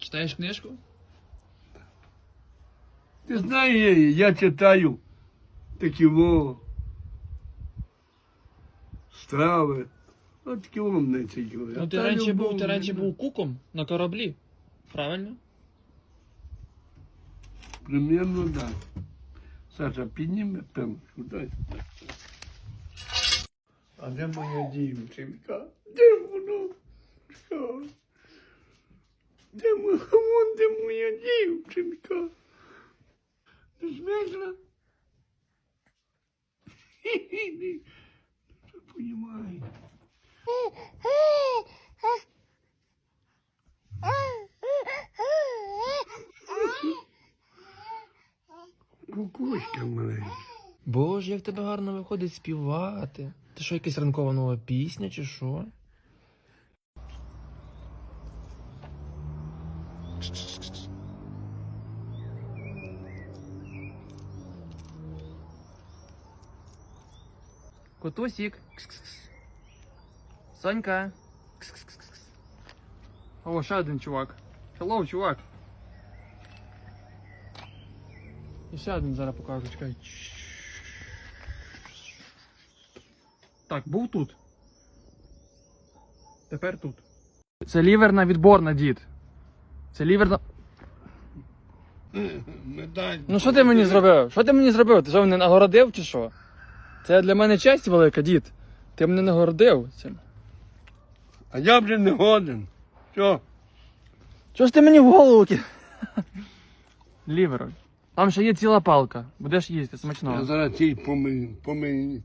Читаєш книжку? Ти знаєш, я читаю такі во страви. От такі во мене цікаві. Ну ти раніше був, ти раніше був куком на кораблі. Правильно? Примерно так. Саша, підніми пенку, дай. А де моя дівчинка? Де воно? Що? Де моя, де моя дівчинка? Не змерзла? Хі-хі, Що понімає? Кукушка маленька. Боже, як тебе гарно виходить співати. Ти що, якась ранкова нова пісня чи що? Котусік. Кс-кс-кс. Сонька. Кс-кс-кс-кс. О, ще один чувак. Hello, чувак. І ще один зараз покажу, чекай. Так, був тут. Тепер тут. Це ліверна відборна, дід. Це ліверна. Ну що ти мені зробив? Що ти мені зробив? Ти що мене нагородив чи що? Це для мене честь велика, дід. Ти мене нагородив цим. А я вже не годен. Що? Чого ж ти мені в голову ки? Ліверо. Там ще є ціла палка. Будеш їсти Я смачного. зараз ті помию, помию,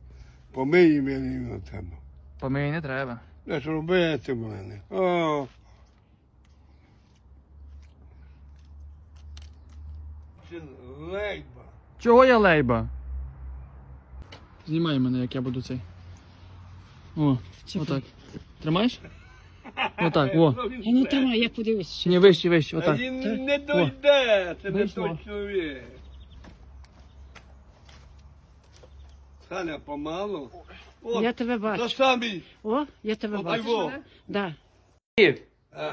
помию мене на тебе. Помий не треба. Де ж робити мене? О. Це лейба. Чого я лейба? Знімай мене, як я буду цей. О, отак. Тримаєш? Отак, о. Ну тримай, я подивлюся. Ні, вище, вище, А отак. він не дойде, це не Вийшло. той чоловік. Саня, помалу. О, Я тебе за бачу. самі. О, я тебе От бачу. його. Да. А,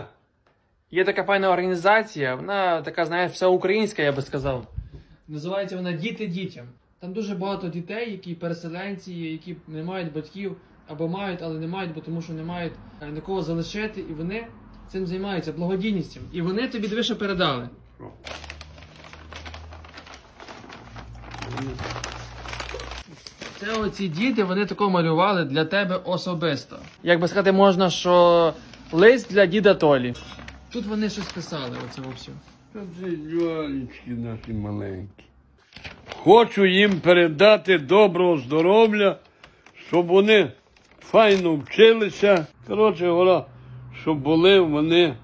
Є така файна організація, вона така, знаєш, всеукраїнська, я би сказав. Називається вона Діти дітям. Там дуже багато дітей, які переселенці, які не мають батьків або мають, але не мають, бо тому що не мають е, нікого залишити, і вони цим займаються благодійністю. І вони тобі диви, передали. Це оці діти, вони тако малювали для тебе особисто. Як би сказати, можна, що лист для діда Толі. Тут вони щось писали, оце все. Це дюалічки наші маленькі. Хочу їм передати доброго здоров'я, щоб вони файно вчилися. Коротше говоря, щоб були вони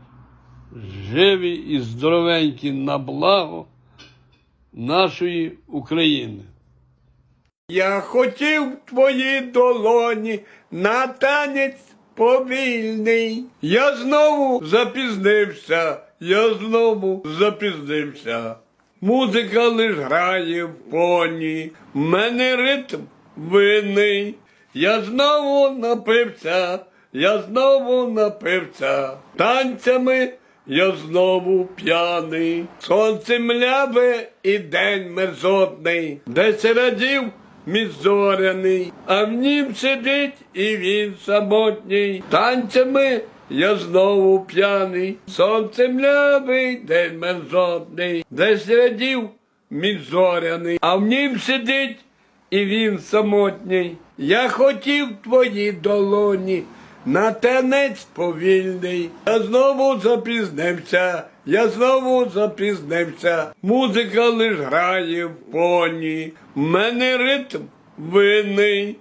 живі і здоровенькі на благо нашої України. Я хотів твої долоні на танець повільний. Я знову запізнився, я знову запізнився. Музика лиш грає в поні, в мене ритм винний. Я знову напився, я знову напився. Танцями я знову п'яний. Сонце мляве і день мерзотний, десь радів мізоряний, а в нім сидить і він самотній. Танцями я знову п'яний, Сонцем лявий, день мерзотний, десь рядів мізоряний, а в нім сидить і він самотній. Я хотів твої долоні. На танець повільний, я знову запізнився, я знову запізнився. Музика лиш грає в поні, в мене ритм винний.